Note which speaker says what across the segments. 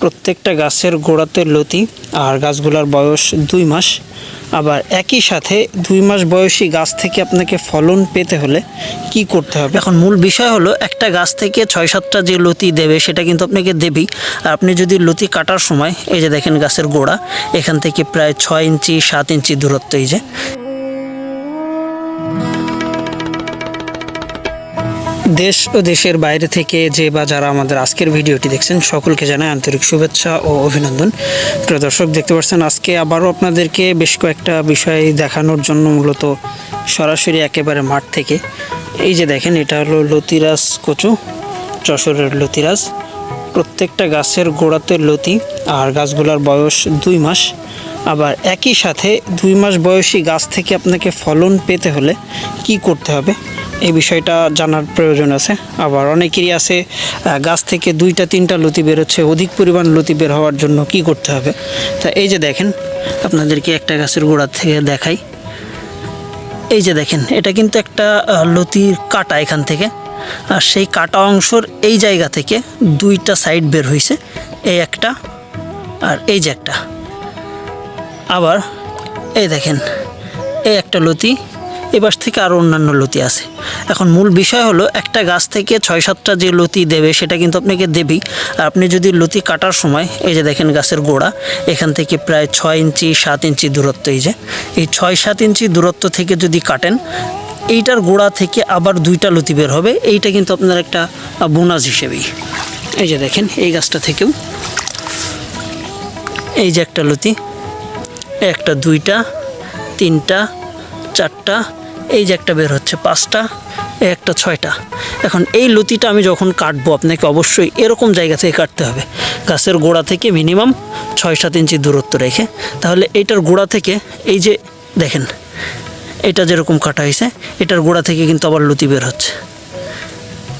Speaker 1: প্রত্যেকটা গাছের গোড়াতে লতি আর গাছগুলোর বয়স দুই মাস। আবার একই সাথে দুই মাস বয়সী গাছ থেকে আপনাকে ফলন পেতে হলে কি করতে হবে? এখন মূল বিষয় হলো একটা গাছ থেকে ছয় সাতটা যে লতি দেবে সেটা কিন্তু আপনাকে দেবেই। আর আপনি যদি লতি কাটার সময় এই যে দেখেন গাছের গোড়া, এখান থেকে প্রায় ছয় ইঞ্চি, সাত ইঞ্চি দূরত্ব এই যে। দেশ ও দেশের বাইরে থেকে যে বা যারা আমাদের আজকের ভিডিওটি দেখছেন, সকলকে জানাই আন্তরিক শুভেচ্ছা ও অভিনন্দন। প্রিয় দর্শক, দেখতে পাচ্ছেন, আজকে আবারও আপনাদেরকে বেশ কয়েকটা বিষয় দেখানোর জন্য মূলত সরাসরি একেবারে মাঠ থেকে। এই যে দেখেন, এটা হলো লতিরাজ কচু, যশোরের লতিরাজ। প্রত্যেকটা গাছের গোড়াতে লতি, আর গাছগুলোর বয়স দুই মাস। আবার একই সাথে দুই মাস বয়সী গাছ থেকে আপনাকে ফলন পেতে হলে কি করতে হবে? এই বিষয়টা জানার প্রয়োজন আছে। আবার অনেকেরই আছে গাছ থেকে দুইটা, তিনটা লতি বেরোচ্ছে অধিক পরিমাণ লতি বের হওয়ার জন্য কি করতে হবে? তা এই যে দেখেন, আপনাদেরকে একটা গাছের গোড়া থেকে দেখাই। এই যে দেখেন, এটা কিন্তু একটা লতির কাটা এখান থেকে। আর সেই কাটা অংশর এই জায়গা থেকে দুইটা সাইড বের হয়েছে এই একটা আর এই যে একটা। আবার এই দেখেন, এই একটা লতি এবার থেকে আরও অন্যান্য লতি আছে। এখন মূল বিষয় হলো একটা গাছ থেকে ছয় সাতটা যে লতি দেবে সেটা কিন্তু আপনাকে দেবেই। আর আপনি যদি লতি কাটার সময়, এই যে দেখেন গাছের গোড়া, এখান থেকে প্রায় ছয় ইঞ্চি, সাত ইঞ্চি দূরত্ব এই যে, এই ছয় সাত ইঞ্চি দূরত্ব থেকে যদি কাটেন, এইটার গোড়া থেকে আবার দুইটা লতি বের হবে। এইটা কিন্তু আপনার একটা বোনাস হিসেবেই। এই যে দেখেন, এই গাছটা থেকেও এই যে একটা লতি, একটা, দুইটা, তিনটা, চারটা এই যে একটা বের হচ্ছে, পাঁচটা একটা ছয়টা। এখন এই লতিটা আমি যখন কাটবো, আপনাকে অবশ্যই এরকম জায়গা থেকে কাটতে হবে। গাছের গোড়া থেকে মিনিমাম ছয় সাত ইঞ্চি দূরত্ব রেখে। তাহলে এইটার গোড়া থেকে, এই যে দেখেন, এটা যেরকম কাটা হয়েছে, এটার গোড়া থেকে কিন্তু আবার লতি বের হচ্ছে।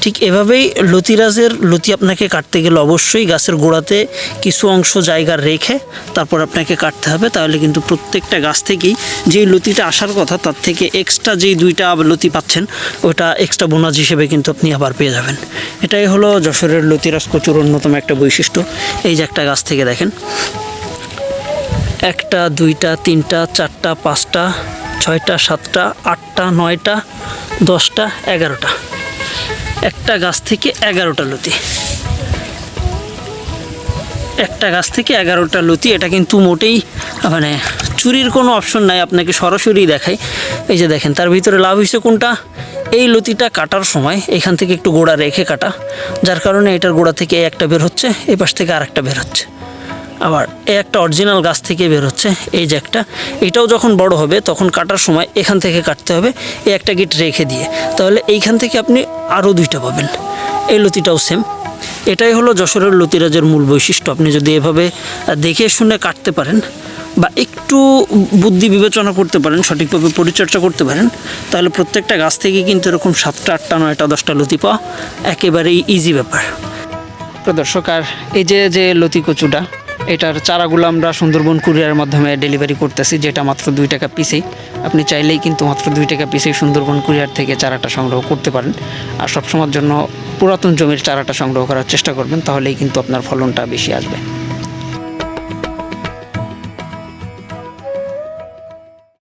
Speaker 1: ঠিক এভাবেই লতিরাজের লতি আপনাকে কাটতে গেলে অবশ্যই গাছের গোড়াতে কিছু অংশ জায়গা রেখে তারপর আপনাকে কাটতে হবে। তাহলে কিন্তু প্রত্যেকটা গাছ থেকেই যেই লতিটা আসার কথা, তার থেকে এক্সট্রা যেই দুইটা লতি পাচ্ছেন, ওটা এক্সট্রা বোনাস হিসেবে কিন্তু আপনি আবার পেয়ে যাবেন। এটাই হলো যশোরের লতিরাজ কচুর অন্যতম একটা বৈশিষ্ট্য। এই যে একটা গাছ থেকে দেখেন। একটা, দুইটা, তিনটা, চারটা, পাঁচটা, ছয়টা, সাতটা, আটটা, নয়টা, দশটা, এগারোটা। একটা গাছ থেকে এগারোটা লতি। একটা গাছ থেকে এগারোটা লতি, এটা কিন্তু মোটেই মানে চুরির কোনো অপশন নাই, আপনাকে সরাসরি দেখাই এই যে দেখেন, তার ভিতরে লাভ হয়েছে কোনটা? এই লতিটা কাটার সময় এখান থেকে একটু গোড়া রেখে কাটা, যার কারণে এটার গোড়া থেকে একটা বের হচ্ছে এই পাশ থেকে আর একটা বের হচ্ছে। আবার এই একটা অরিজিনাল গাছ থেকে বের হচ্ছে, এই যে একটা। এটাও যখন বড় হবে, তখন কাটার সময় এখান থেকে কাটতে হবে, এই একটা গিট রেখে দিয়ে। তাহলে এইখান থেকে আপনি আরও দুইটা পাবেন। এই লতিটাও সেম এটাই হলো যশোরের লতিরাজের মূল বৈশিষ্ট্য। আপনি যদি এভাবে দেখে শুনে কাটতে পারেন বা একটু বুদ্ধি বিবেচনা করতে পারেন, সঠিকভাবে পরিচর্যা করতে পারেন, তাহলে প্রত্যেকটা গাছ থেকে কিন্তু এরকম সাতটা, আটটা, নয়টা, দশটা লতি পাওয়া একেবারেই ইজি ব্যাপার। দর্শক, আর এই যে যে লতি কচুটা এটার চারাগুলো আমরা সুন্দরবন কুরিয়ারের মাধ্যমে ডেলিভারি করতেছি, যেটা মাত্র দুই টাকা পিসেই আপনি চাইলেই কিন্তু মাত্র দুই টাকা পিসেই সুন্দরবন কুরিয়ার থেকে চারাটা সংগ্রহ করতে পারেন। আর সবসময়ের জন্য পুরাতন জমির চারাটা সংগ্রহ করার চেষ্টা করবেন, তাহলেই কিন্তু আপনার ফলনটা বেশি আসবে।